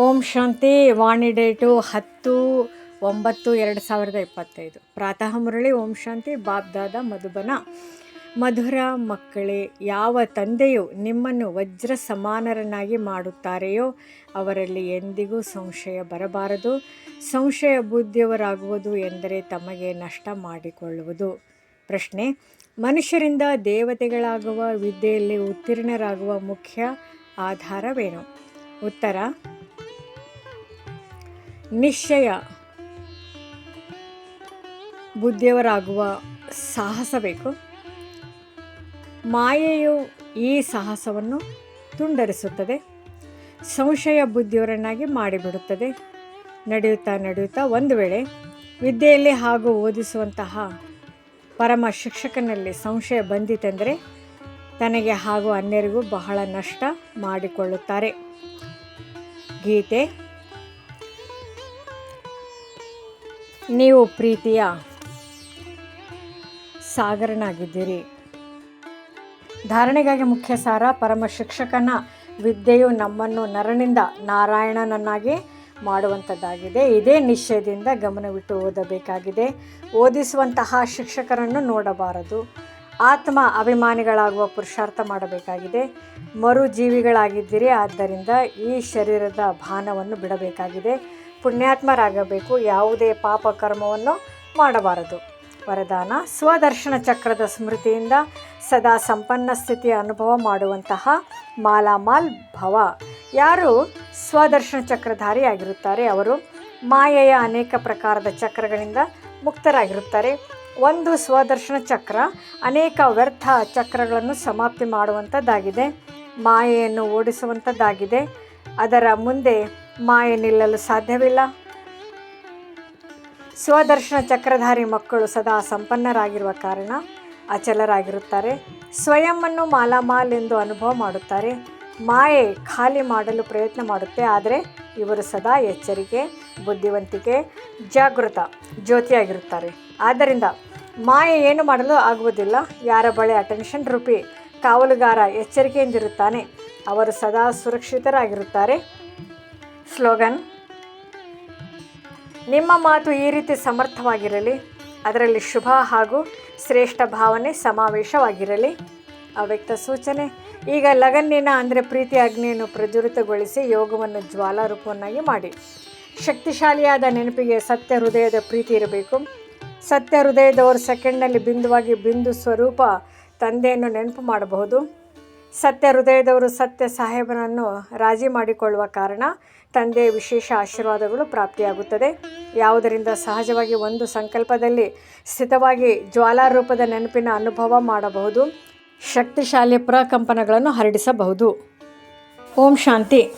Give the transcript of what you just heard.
ಓಂ ಶಾಂತಿ, ವಾಣಿ date ಹತ್ತು ಒಂಬತ್ತು ಎರಡು ಸಾವಿರದ ಇಪ್ಪತ್ತೈದು. ಪ್ರಾತಃ ಮುರಳಿ ಓಂ ಶಾಂತಿ ಬಾಬ್ದಾದ ಮಧುಬನ. ಮಧುರ ಮಕ್ಕಳೇ, ಯಾವ ತಂದೆಯು ನಿಮ್ಮನ್ನು ವಜ್ರ ಸಮಾನರನ್ನಾಗಿ ಮಾಡುತ್ತಾರೆಯೋ ಅವರಲ್ಲಿ ಎಂದಿಗೂ ಸಂಶಯ ಬರಬಾರದು. ಸಂಶಯ ಬುದ್ಧಿಯವರಾಗುವುದು ಎಂದರೆ ತಮಗೆ ನಷ್ಟ ಮಾಡಿಕೊಳ್ಳುವುದು. ಪ್ರಶ್ನೆ, ಮನುಷ್ಯರಿಂದ ದೇವತೆಗಳಾಗುವ ವಿದ್ಯೆಯಲ್ಲಿ ಉತ್ತೀರ್ಣರಾಗುವ ಮುಖ್ಯ ಆಧಾರವೇನು? ಉತ್ತರ ನಿಶ್ಚಯ. ಬುದ್ಧಿಯವರಾಗುವ ಸಾಹಸ ಬೇಕು. ಮಾಯೆಯು ಈ ಸಾಹಸವನ್ನು ತುಂಡರಿಸುತ್ತದೆ. ಸಂಶಯ ಬುದ್ಧಿಯವರನ್ನಾಗಿ ಮಾಡಿಬಿಡುತ್ತದೆ. ನಡೆಯುತ್ತಾ ನಡೆಯುತ್ತಾ ಒಂದು ವೇಳೆ ವಿದ್ಯೆಯಲ್ಲಿ ಹಾಗೂ ಓದಿಸುವಂತಹ ಪರಮ ಶಿಕ್ಷಕನಲ್ಲಿ ಸಂಶಯ ಬಂದಿತೆಂದರೆ ತನಗೆ ಹಾಗೂ ಅನ್ಯರಿಗೂ ಬಹಳ ನಷ್ಟ ಮಾಡಿಕೊಳ್ಳುತ್ತಾರೆ. ಗೀತೆ ನೀವು ಪ್ರೀತಿಯ ಸಾಗರನಾಗಿದ್ದೀರಿ. ಧಾರಣೆಗಾಗಿ ಮುಖ್ಯ ಸಾರ ಪರಮ ಶಿಕ್ಷಕನ ವಿದ್ಯೆಯು ನಮ್ಮನ್ನು ನರನಿಂದ ನಾರಾಯಣನನ್ನಾಗಿ ಮಾಡುವಂಥದ್ದಾಗಿದೆ. ಇದೇ ನಿಶ್ಚಯದಿಂದ ಗಮನವಿಟ್ಟು ಓದಬೇಕಾಗಿದೆ. ಓದಿಸುವಂತಹ ಶಿಕ್ಷಕರನ್ನು ನೋಡಬಾರದು. ಆತ್ಮ ಅಭಿಮಾನಿಗಳಾಗುವ ಪುರುಷಾರ್ಥ ಮಾಡಬೇಕಾಗಿದೆ. ಮರುಜೀವಿಗಳಾಗಿದ್ದೀರಿ. ಆದ್ದರಿಂದ ಈ ಶರೀರದ ಭಾನವನ್ನು ಬಿಡಬೇಕಾಗಿದೆ. ಪುಣ್ಯಾತ್ಮರಾಗಬೇಕು, ಯಾವುದೇ ಪಾಪ ಕರ್ಮವನ್ನು ಮಾಡಬಾರದು. ವರದಾನ, ಸ್ವದರ್ಶನ ಚಕ್ರದ ಸ್ಮೃತಿಯಿಂದ ಸದಾ ಸಂಪನ್ನ ಸ್ಥಿತಿಯ ಅನುಭವ ಮಾಡುವಂತಹ ಮಾಲಾಮಾಲ್ ಭವ. ಯಾರು ಸ್ವದರ್ಶನ ಚಕ್ರಧಾರಿಯಾಗಿರುತ್ತಾರೆ ಅವರು ಮಾಯೆಯ ಅನೇಕ ಪ್ರಕಾರದ ಚಕ್ರಗಳಿಂದ ಮುಕ್ತರಾಗಿರುತ್ತಾರೆ. ಒಂದು ಸ್ವದರ್ಶನ ಚಕ್ರ ಅನೇಕ ವ್ಯರ್ಥ ಚಕ್ರಗಳನ್ನು ಸಮಾಪ್ತಿ ಮಾಡುವಂಥದ್ದಾಗಿದೆ, ಮಾಯೆಯನ್ನು ಓಡಿಸುವಂಥದ್ದಾಗಿದೆ. ಅದರ ಮುಂದೆ ಮಾಯೆ ನಿಲ್ಲಲು ಸಾಧ್ಯವಿಲ್ಲ. ಸ್ವದರ್ಶನ ಚಕ್ರಧಾರಿ ಮಕ್ಕಳು ಸದಾ ಸಂಪನ್ನರಾಗಿರುವ ಕಾರಣ ಅಚಲರಾಗಿರುತ್ತಾರೆ. ಸ್ವಯಂವನ್ನು ಮಾಲಾಮಾಲ್ ಎಂದು ಅನುಭವ ಮಾಡುತ್ತಾರೆ. ಮಾಯೆ ಖಾಲಿ ಮಾಡಲು ಪ್ರಯತ್ನ ಮಾಡುತ್ತೆ, ಆದರೆ ಇವರು ಸದಾ ಎಚ್ಚರಿಕೆ, ಬುದ್ಧಿವಂತಿಕೆ, ಜಾಗೃತ ಜ್ಯೋತಿಯಾಗಿರುತ್ತಾರೆ. ಆದ್ದರಿಂದ ಮಾಯೆ ಏನು ಮಾಡಲು ಆಗುವುದಿಲ್ಲ. ಯಾರ ಬಳಿ ಅಟೆನ್ಷನ್ ರೂಪಿ ಕಾವಲುಗಾರ ಎಚ್ಚರಿಕೆಯಿಂದಿರುತ್ತಾನೆ, ಅವರು ಸದಾ ಸುರಕ್ಷಿತರಾಗಿರುತ್ತಾರೆ. ಸ್ಲೋಗನ್ ನಿಮ್ಮ ಮಾತು ಈ ರೀತಿ ಸಮರ್ಥವಾಗಿರಲಿ, ಅದರಲ್ಲಿ ಶುಭ ಹಾಗೂ ಶ್ರೇಷ್ಠ ಭಾವನೆ ಸಮಾವೇಶವಾಗಿರಲಿ ಅವ್ಯಕ್ತ ಸೂಚನೆ. ಈಗ ಲಗನ್ನಿನ ಅಂದರೆ ಪ್ರೀತಿ ಅಗ್ನಿಯನ್ನು ಪ್ರಜ್ವಲಿತಗೊಳಿಸಿ ಯೋಗವನ್ನು ಜ್ವಾಲಾರೂಪವನ್ನಾಗಿ ಮಾಡಿ. ಶಕ್ತಿಶಾಲಿಯಾದ ನೆನಪಿಗೆ ಸತ್ಯ ಹೃದಯದ ಪ್ರೀತಿ ಇರಬೇಕು. ಸತ್ಯ ಹೃದಯದವರು ಸೆಕೆಂಡ್ನಲ್ಲಿ ಬಿಂದುವಾಗಿ ಬಿಂದು ಸ್ವರೂಪ ತಂದೆಯನ್ನು ನೆನಪು ಮಾಡಬಹುದು. ಸತ್ಯ ಹೃದಯದವರು ಸತ್ಯ ಸಾಹೇಬನನ್ನು ರಾಜಿ ಮಾಡಿಕೊಳ್ಳುವ ಕಾರಣ ತಂದೆ ವಿಶೇಷ ಆಶೀರ್ವಾದಗಳು ಪ್ರಾಪ್ತಿಯಾಗುತ್ತದೆ. ಯಾವುದರಿಂದ ಸಹಜವಾಗಿ ಒಂದು ಸಂಕಲ್ಪದಲ್ಲಿ ಸ್ಥಿತವಾಗಿ ಜ್ವಾಲಾರೂಪದ ನೆನಪಿನ ಅನುಭವ ಮಾಡಬಹುದು. ಶಕ್ತಿಶಾಲಿ ಪ್ರಕಂಪನಗಳನ್ನು ಹರಡಿಸಬಹುದು. ಓಂ ಶಾಂತಿ.